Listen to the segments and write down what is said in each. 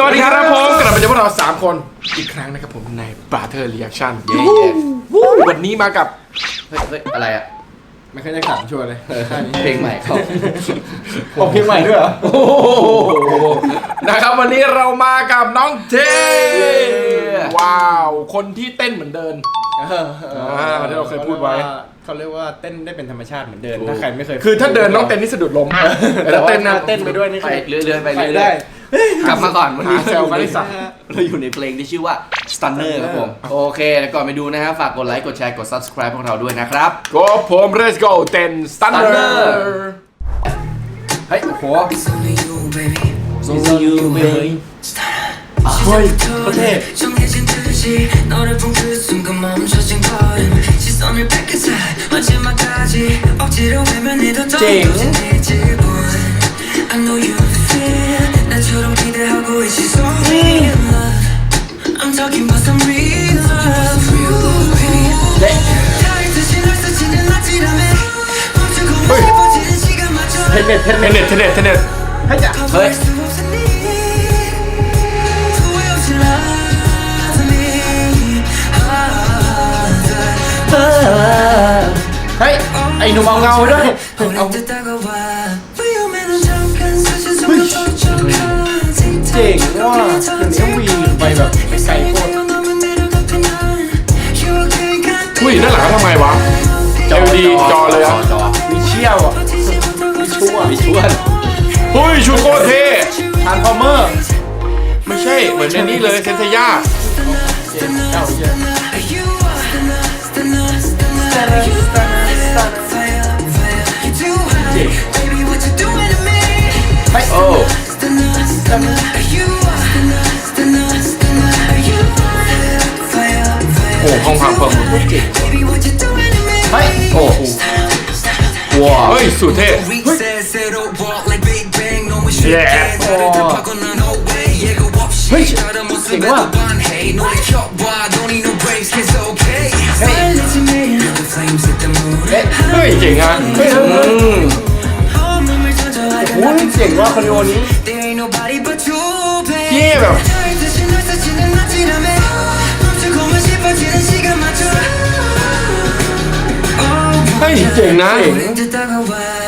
สวัสดีครับผมกลับมาเจอพวกเรา 3 คนอีกครั้งนะครับผมใน Brother Reaction เย้เย้วันนี้มากับเฮ้ยเฮ้ยอะไรอะ ไม่เคยได้ขับชัวร์เลยเพลงใหม่เขาออกเพลงใหม่ด้วยเหรอ โอ้โหนะครับวันนี้เรามากับน้องเทว้าว คนที่เต้นเหมือนเดินอ่าที่เราเคยพูดไว้เขาเรียกว่าเต้นได้เป็นธรรมชาติเหมือนเดินถ้าใครไม่เคย คือถ้าเดินต้องเต้นนี่สะดุดล้มแต่แต่ถ้าว่าเต้นนะเต้นไปด้วยนี่ไปเรื่อยๆไปไปเรื่ได้อยๆ กลับมาก่อนวันนี้ หาแซวกันได้สัก เราอยู่ในเพลงที่ชื่อว่า Stunner ครับผม โอเคแล้วก่อนไปดูนะฮะฝากกดไลค์ กดแชร์ กด subscribe พวกเราด้วยนะครับ ก็ผม let's go เต้น Stunner Stunner เฮ้ย โอ้โห only you, baby. So you baby เฮ้ยประเทศ 정해진 듯이 너를 본 그 순간 멈춰진 걸음 시선을 뺏기자 마지막까지 억지로 외면해도 더 찡. 도진 네 지분 I know you เน็ตเทเน็ตเทเน็ตเทเน็ตจ้เฮ้ยเฮ้ยไอ้หนุ่มเอาเงาไปด้วยเอาเจ๋งว่ะอย่างนี้วีไปแบบไกลโคตรอุ้ยด้านหลังทำไมวะจอดีจอเลยอะมีเชี่ยวอะ ชั่วมีชวนเฮ้ยชุดโคตรเท่ทานฟอร์เมอร์ ไม่ใช่เหมือนในนี้เลยเซนเซย่าเจ๋งเจ้าเหี้ยโอ้โอ้ห้องพังเพิ่มเฮ้ยโอ้โหว้าวเฮ้ยสุดเท่เฮ้ย เย้พอเฮ้ยเจ๋งว่ะเฮ้ยเฮ้ยเจ๋งอะเฮ้ยโอ้ยเจ๋งว่ะคอนโดนี้เย่แบบเฮ้ยเจ๋งนะเจ๋ง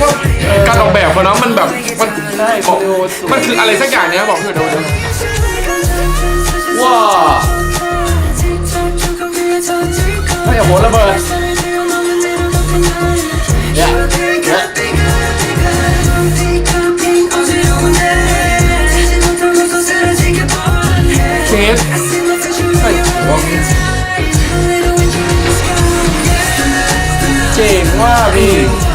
ชอบการออกแบบเขาเนาะมันแบบมันใช่คอนโดสวยมันคืออะไรสักอย่างเนี้ยบอกเพื่อนดูดูว้าวเฮ้ยโอ้โหระเบิด Yeah. Yeah. เคสเฮ้ยโอ้โหเจ๋งว่ะพี่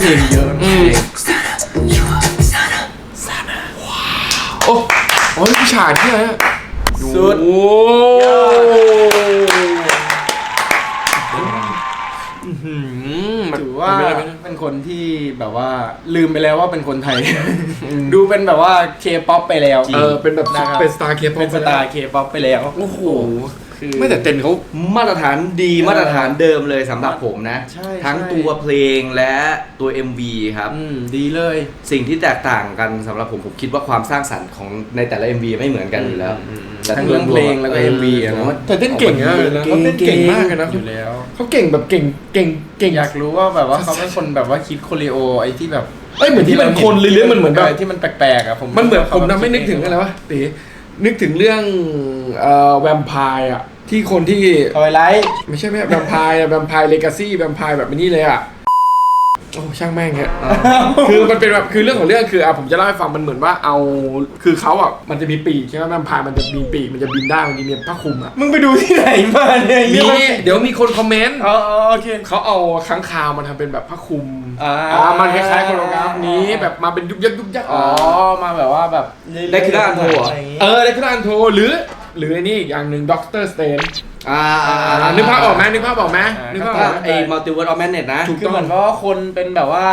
เลเยอร์เพลงเยอะอืมโอ้โอ้ยผู้ชายที่ไหนอะสุด โอ้หืมมันถือว่ามันไม่ได้ไม่ได้ เป็นคนที่แบบว่าลืมไปแล้วว่าเป็นคนไทย ดูเป็นแบบว่าเคป๊อปไปแล้วเออเป็นแบบนะครับเป็นสตาร์เคปเป็นสไตล์เคป๊อปไปแล้ว โอ้โห คือไม่แต่เต้นเขามาตรฐานดีมาตรฐานเดิมเลยสำหรับผมนะ ใช่ทั้งใช่ ตัวเพลงและตัว MV ครับ อืมดีเลย สิ่งที่แตกต่างกันสำหรับผมผมคิดว่าความสร้างสรรค์ของในแต่ละ MV ไม่เหมือนกันอยู่แล้วแต่ทั้งเรื่องเพลงแล้วก็ MV อะเนาะ แต่เต้นเก่งมากเลยนะเขาเต้นเก่งมากเลยนะอยู่แล้ว เขาเก่งแบบเก่งเก่งเก่ง อยากรู้ว่าแบบว่าเขาเป็นคนแบบว่าคิดโคเรโอไอ้ที่แบบเอ้ยเหมือนที่เป็นคนเลยเรื่องมันเหมือนแบบ ที่มันแปลกๆอะผมมันเหมือนผมทำให้นึกถึงอะไรวะตี นึกถึงเรื่องเอ่อแวมไพร์อะ ที่คนที่ ทอยไลท์ไม่ใช่ไม่ใช่แวมไพร์อะแวมไพร์เลกาซี่แวมไพร์แบบนี้เลยอะโอ้ช่างแม่งฮะคือมันเป็นแบบคือเรื่องของเรื่องคืออะผมจะเล่าให้ฟังมันเหมือนว่าเอา คือเขาอะมันจะมีปีกใช่ไหมแวมไพร์มันจะมีปีกมันจะบินได้มันจะมีผ้าคลุมอะมึงไปดูที่ไหนมาเนี่ยมีเดี๋ยวมีคนคอมเมนต์อ๋ออ๋อโอเค เขาเอาค้างคาวมาทำเป็นแบบผ้าคลุม อ่าอ่ามันคล้ายๆโคโรกราฟนี้แบบมาเป็นยุบยักยุบยักอ๋อมาแบบว่าแบบได้คือด้านโทรเหรอะไรย่างงี้เออได้ขึ้นอันโทรหรือ หรือไอ้นี่อีกอย่างหนึ่งด็อกเตอร์สเตนอ่านึกภาพออกไหมนึกภาพออกไหมนึกภาพออกไหมไอ้มัลติเวิร์สออฟแมนเน็ตนะถูกคือเหมือนว่าคนเป็นแบบว่า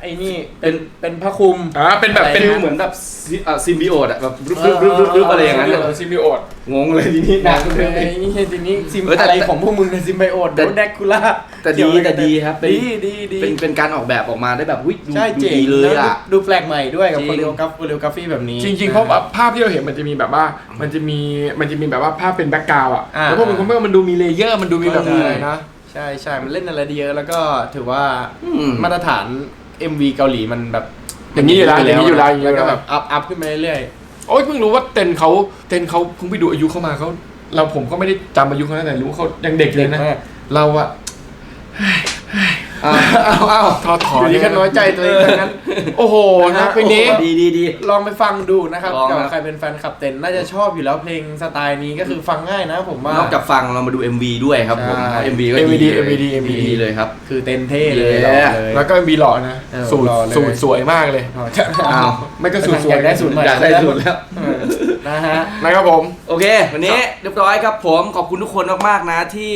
ไอ้นี่เป็นเป็นพระคุมอ่าเป็นแบบเป็นฟิลเหมือนแบบซิอะซิมบิโอตอะแบบรึบรึบรึบรึบรึบอะไรอย่างนั้นเออซิมบิโอตงงเลยทีนี้หนักเลยไอ้นี่ทีนี้ซิมเออแต่อะไรของพวกมึงในซิมไบโอตแต่โดแดกคูล่าแต่ดีแต่ดีครับเป็น ดีดีดีเป็นเป็นการออกแบบออกมาได้แบบวิดูใช่ดูเจ๋งดีเลยแล้วอะ ดูแปลกใหม่ด้วยกับจริง โคเรียกราฟโคเรียกราฟีแบบนี้จริงๆเพราะว่าภาพที่เราเห็นมันจะมีแบบว่า มันจะมีมันจะมีแบบว่าภาพเป็นแบ็กกราวด์อะอ่าแล้วพวกมันก็มันดูมีเลเยอร์มันดูมีแบบเข้าใจมีอะไรนะ ใช่ใช่มันเล่นอะไรได้เยอะแล้วก็ถือว่าอืม มาตรฐาน MV เกาหลีมันแบบอย่างนี้อยู่แล้วอย่างนี้อยู่แล้วอย่างนี้แล้อวยู่ก็แล้วแบบอัพอัพขึ้นไปเรื่อยโอ้ยเพิ่งรู้ว่าเต็นเขาเต็นเขาเพิ่งไปดูอายุเขามาเขาเราผมก็ไม่ได้จำอายุเขานะแต่รู้ว่าเขายังเด็กเลยนะ มาก เราอะ อ่าเอาเอาทอถๆออยู่ดีก็น้อยใจตัวเองทั้งนั้น โอ้โหนะเพลงนี้ ดีดีดี ลองไปฟังดูนะครับลองนะกับใครเป็นแฟนคลับเต็นน่าจะชอบอยู่แล้วเพลงสไตล์นี้ก็คือฟังง่ายนะผมว่า นอกจากฟังเรามาดู MV ด้วยครับผม ใช่ MV ก็ MV ดีเลย MV ดี MV ดีเลยครับ คือเต็นเท่เลยเย้ลองเลย แล้วก็มีหล่อนะ เออสูตรหล่อเลย สูตรสวยมากเลย อ๋อจะอ้าว ไม่ก็สูตรสวยอยากได้สูตรใหม่อยากได้สุดแล้ว เออนะฮะ นะครับผม โอเค วันนี้เรียบร้อยครับผมขอบคุณทุกคนมากๆนะที่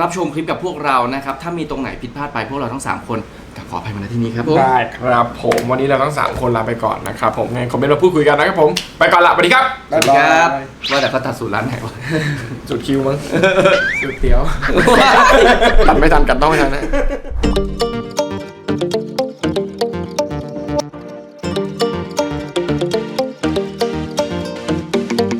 รับชมคลิปกับพวกเรานะครับ ถ้ามีตรงไหนผิดพลาดไปพวกเราทั้ง 3 คนก็ขออภัยมาณที่นี้ครับผม ได้ครับผมวันนี้เราทั้ง 3 คนลาไปก่อนนะครับผมไงคอมเมนต์มาพูดคุยกันนะครับผม ไปก่อนละสวัสดีครับ สวัสดีครับ ว่าแต่เขาตัดสูตรร้านไหนวะสุดคิวมั้งสุดเตี๋ยว ตัดไม่ทันกันต้องไม่ทันนะ